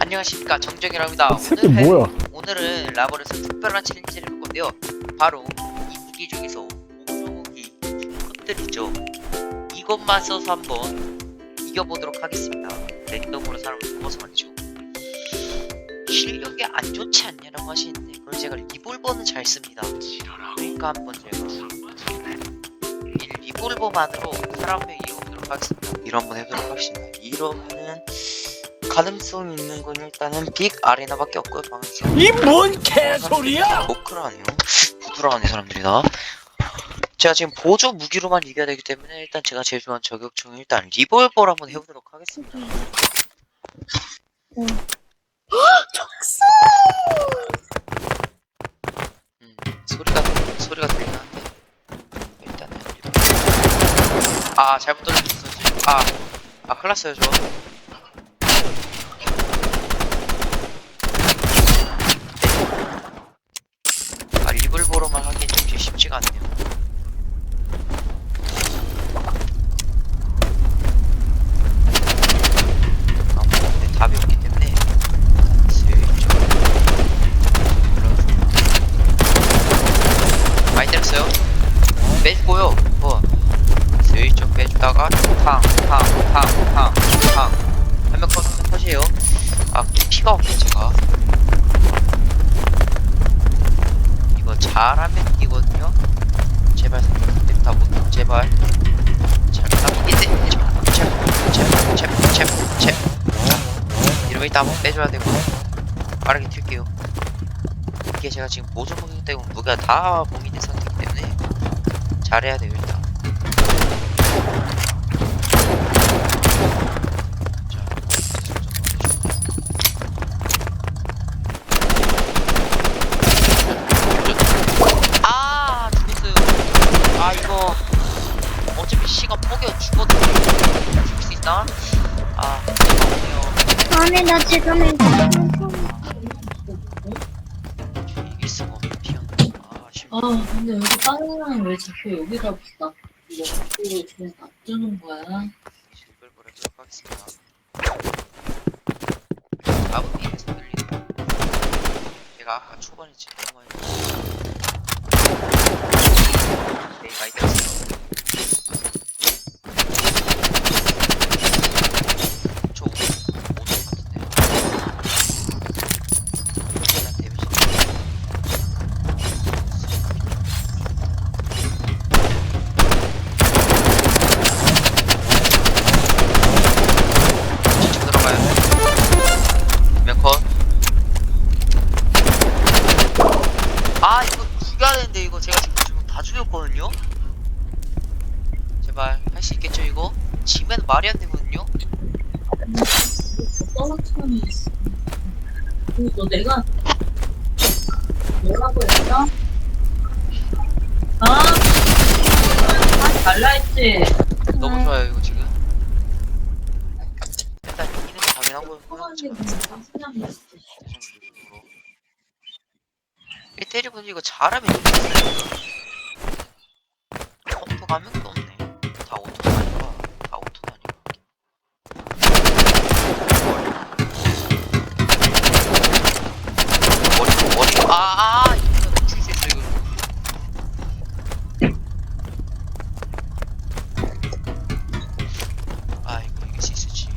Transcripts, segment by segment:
안녕하십니까 정정이랍니다. 새끼 오늘 할- 뭐야? 오늘은 라버에서 특별한 챌린지를 해볼 건데요. 바로 이 무기 중에서 오종무기 것들이죠. 이것만 써서 한번 이겨보도록 하겠습니다. 랜덤으로 사람을 뽑아서 말이죠. 실력이 안 좋지 않냐라고 하시는데 그걸 제가 리볼버는 잘 씁니다. 그러니까 한번 제가 이 리볼버만으로 사람을 이겨보도록 하겠습니다. 이런 한번 해보도록 하겠습니다. 이러면은 가능성 있는 건 일단은 빅 아레나밖에 없고요. 방에서 이 뭔 개소리야? 노크라네요. 부드러워하네 사람들이 다. 제가 지금 보조 무기로만 이겨야 되기 때문에 일단 제가 제일 좋아하는 저격총은 일단 리볼버를 한번 해보도록 하겠습니다. 음, 소리가 소리가 들리긴 한데 일단은 리볼버. 아 잘못 떨어졌어. 아, 아 큰일 났어요 저. 아 리볼버로만 하기 좀 쉽지가 않네요. 아, 근데 답이 없기 때문에 슬쩍 많이 때렸어요. 빼주고요. 뭐 슬쩍 빼주다가 탕탕탕탕탕 한명 컷, 한명 컷이에요. 아 피가 없네 제가. 이거 잘하면 이기거든요. 제발 다 못, 제발. 다 이때 제발 제발 제발 제발 제발 제발. 이러면 일단 한번 빼줘야 되고 빠르게 튈게요. 이게 제가 지금 무기 때문에 무기가 다 봉인된 상태이기 때문에 잘해야 돼요 아니 나 지금 이길 수가 없는 피형. 아 아쉽네. 아 근데 여기 다른 사람이 왜 자꾸 여기다 나 먹고 그냥 놔두는 거야? 실물 보내도록 하겠습니다. 아버님 계속 들리네요. 제가 아까 초반에 지금 너무 많이 네 많이 들었어요. 저 오늘 오늘 같은데. 일단 데미지. 직접 들어가요. 몇 컷? 아 이거 죽여야 되는데 이거 제가 지금 지금 다 죽였거든요. 제발 할 수 있겠죠 이거? 지면 말이 안 되거든요. 떨어뜨리는 있어. 그리고 너 내가 뭐라고 했어? 아, 아 달라 했지. 너무 좋아요 이거 지금. 일단 그냥 1대1 분이 이거 잘하면 이기겠어요. 컴퓨터가 한명 아, 아, 이거 놓칠 수 있어, 이거. 아, 이길 수 있을지.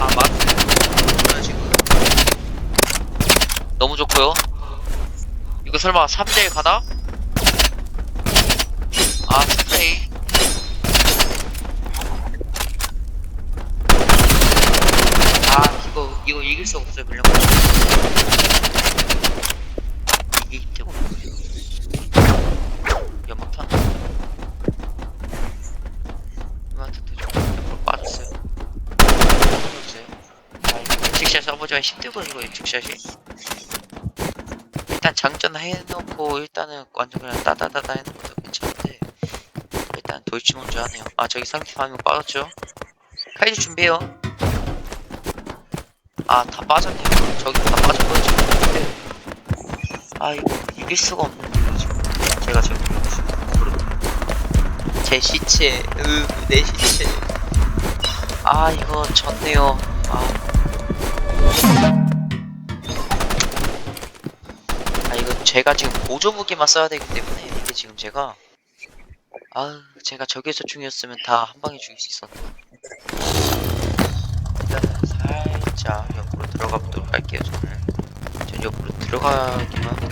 아, 맞네. 지금. 너무 좋고요. 이거 설마 3대1 가나? 아, 이거, 이거 이길 수 없어요, 물론. 이게 힘들고. 연막탄. 연막탄 되죠. 옆으로 빠졌어요. 아, 직샷 써보지만 힘들거든요, 이거 직샷이. 일단 장전 해놓고, 일단은 완전 그냥 따다다다 해놓은 것도 괜찮은데, 일단 돌치 먼저 하네요. 아, 저기 상태 화면 빠졌죠? 카이드 준비해요. 아, 다 빠졌네요. 저기 다 빠졌고요, 지금. 아, 이거 이길 수가 없는데, 지금. 제가 지금. 제 시체, 으, 내 시체. 아, 이거 졌네요. 아. 아, 이거 제가 지금 보조 무기만 써야 되기 때문에 이게 지금 제가 아, 제가 저기서 중이었으면 다 한 방에 죽일 수 있었는데. 하고.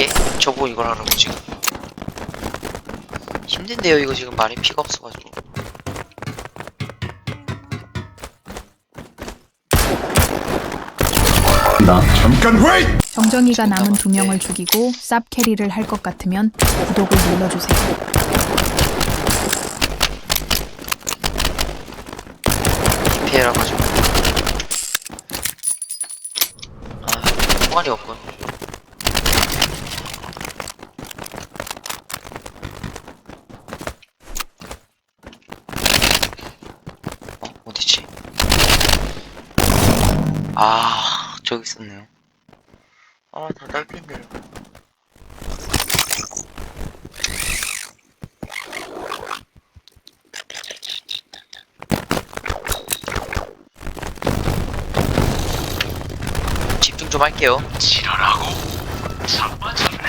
예? 저보 이걸 하라고 지금 힘든데요 이거 지금 많이 피가 없어가지고 나 잠깐 웨이! 정정이가 남은 두 명을 죽이고 쌉 캐리를 할 것 같으면 구독을 눌러주세요. 피해라 가지고 아 총알이 없군 어? 어디지? 아 저기 있었네요. 아 다 딸핀데요. 집중 좀 할게요. 지랄하고? 자빠졌네.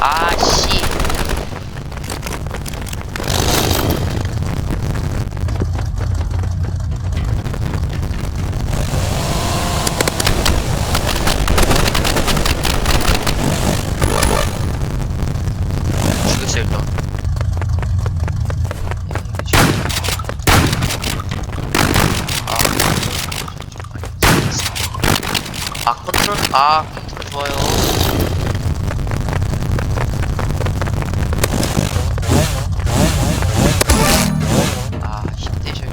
아씨 죽였어요 일단 아 컨트롤 아 좋아요. 아 이거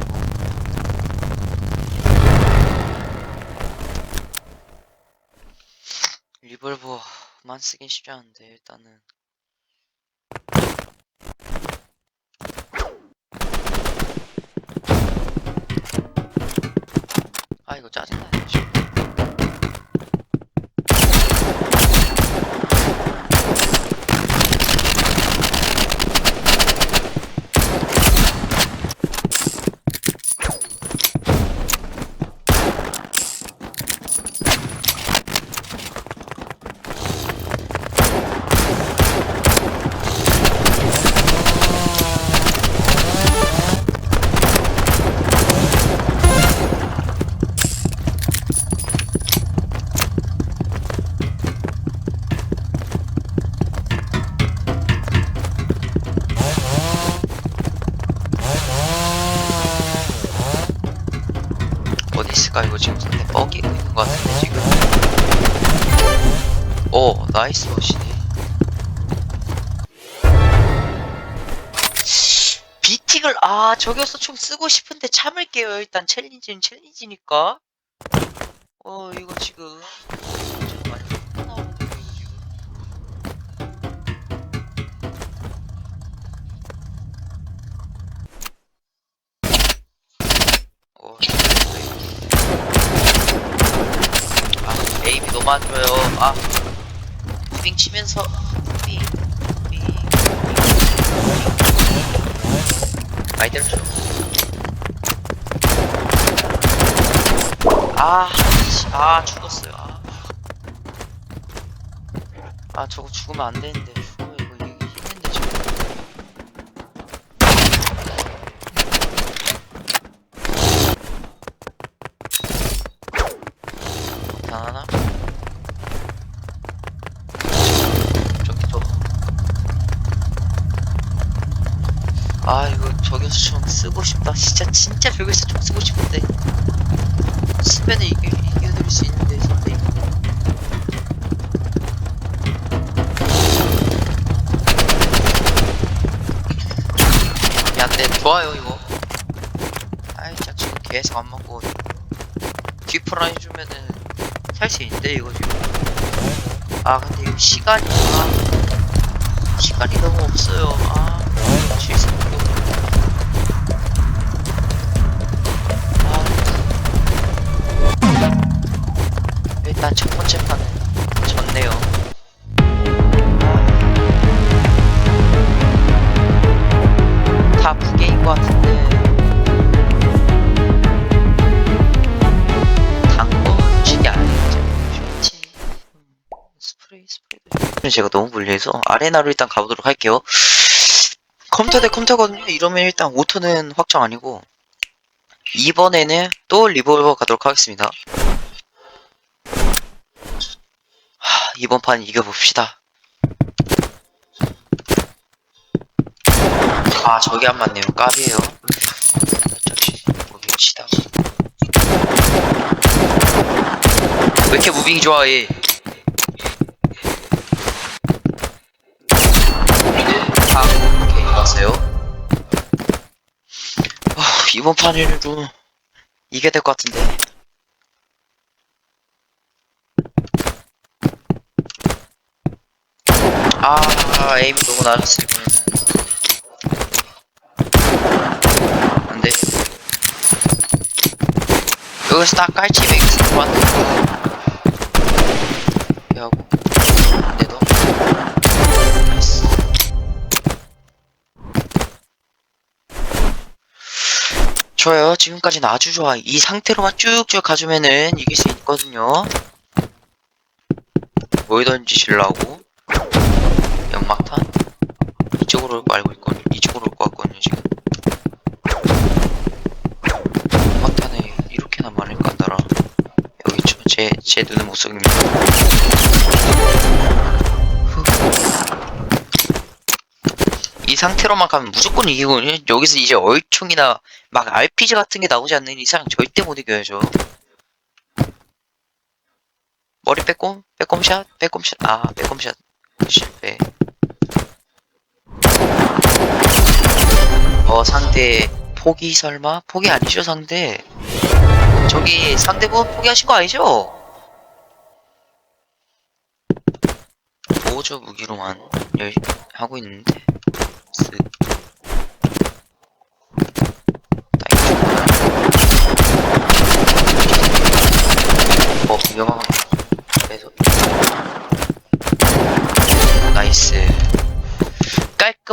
리볼버만 쓰긴 쉽지 않은데 일단은. 아 이거 짜증나네 지금 있을까 이거 지금 상대 뻐기고 있는 것 같은데 지금. 오 나이스 러시네 비틱을 아 저기서 좀 쓰고 싶은데 참을게요. 일단 챌린지는 챌린지니까. 어 이거 지금. 어, 아, 에임이 너무 안 좋아요. 아, 무빙 치면서 무빙, 무빙, 무빙. 많이 때렸죠. 아, 씨, 아 죽었어요. 아. 아, 저거 죽으면 안 되는데. 죽으면 이거 이기기 힘든데 지금. 하나 저기 또. 아 이거 저기서 좀 쓰고 싶다. 진짜 진짜 저기서 좀 쓰고 싶은데. 쓰면은 이겨 이겨드릴 수 있는데 상대 야네 좋아요 이거. 아이 자 지금 계속 안 먹고. 뒤프라 해주면은 할수 있는데 이거 지금. 아 근데 이거 시간이 아, 시간이 너무 없어요. 아 실수 일단 첫 번째 판은 졌네요. 아. 다 부계인 것 같은데. 당근 치기 아니겠죠 좋지 스프레이 스프레이. 제가 너무 불리해서 아레나로 일단 가보도록 할게요. 컴퓨터 대 컴퓨터거든요. 이러면 일단 오토는 확정 아니고 이번에는 또 리볼버 가도록 하겠습니다 하, 이번 판 이겨봅시다. 아 저기 안 맞네요. 까비에요. 무빙치다. 왜 이렇게 무빙이 좋아해 아 오케이 왔어요. 어, 이번 판에도 이겨야 될것 같은데 아 에임이 너무 낮았어 이번에는. 안 돼. 여기서 딱 깔치 맥스 좋았는데 하고. 안돼도 나이스 좋아요. 지금까지는 아주 좋아. 이 상태로만 쭉쭉 가주면은 이길 수 있거든요. 뭘 던지 실라고 연막탄 이쪽으로 말고 있거든요. 이쪽으로 올 것 같거든요 지금. 연막탄에 이렇게나 많을 것 같더라. 여기 있죠 제, 제 눈은 못 속입니다. 후. 이 상태로만 가면 무조건 이기거든요. 여기서 이제 얼총이나 막 RPG 같은 게 나오지 않는 이상 절대 못 이겨야죠. 머리 빼꼼? 빼꼼샷? 빼꼼샷? 아 빼꼼샷. 실패 어 상대 포기 설마? 포기 아니죠 상대? 저기 상대분 포기하신 거 아니죠? 보조 무기로만 열 하고 있는데. 쓱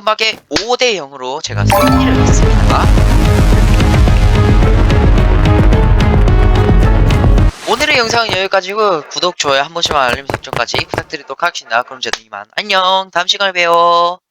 깔끔하게 5대 0으로 제가 승리를 했습니다. 오늘의 영상은 여기까지고 구독, 좋아요 한 번씩만 알림 설정까지 부탁드리도록 하겠습니다. 그럼 저는 이만 안녕. 다음 시간에 봬요